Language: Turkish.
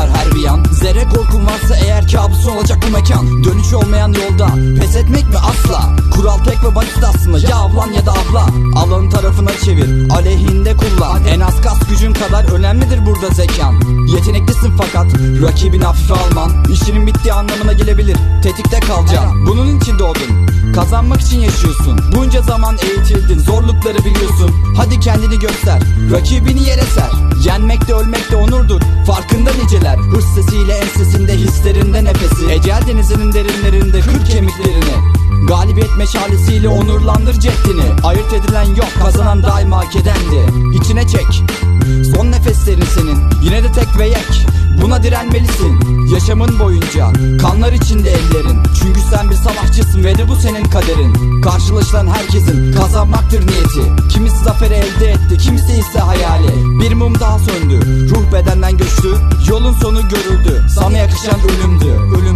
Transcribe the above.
akar her bir yan. Zerre korkun varsa eğer kabus olacak bu mekan. Dönüş olmayan yolda pes etmek mi? Asla. Kural tek ve basit aslında. Ya ablan ya da abla. Alanın tarafına çevir. Aleyhinde kullan En az kas gücün kadar önemlidir burada zekan. Yeteneklisin fakat rakibin hafife alman İşinin bittiği anlamına gelebilir. Tetikte kalacaksın Bunun için doğdun. Kazanmak için yaşıyorsun. Bunca zaman eğitildin. Zorlukları biliyorsun. Hadi kendini göster. Rakibini yere ser. Yenmek de ölmek de onurdur. Denizinin derinlerinde kır kemiklerini Galibiyet meşalesiyle onurlandır ceddini Ayırt edilen yok kazanan daima hak edendi İçine çek Son nefeslerin senin. Yine de tek ve yek Buna direnmelisin. Yaşamın boyunca Kanlar içinde ellerin. Çünkü sen bir savaşçısın ve de bu senin kaderin. Karşılaşılan herkesin kazanmaktır niyeti. Kimisi zaferi elde etti kimisi ise hayali. Bir mum daha söndü Ruh bedenden göçtü. Yolun sonu görüldü Sana yakışan ölümdü. Ölümdü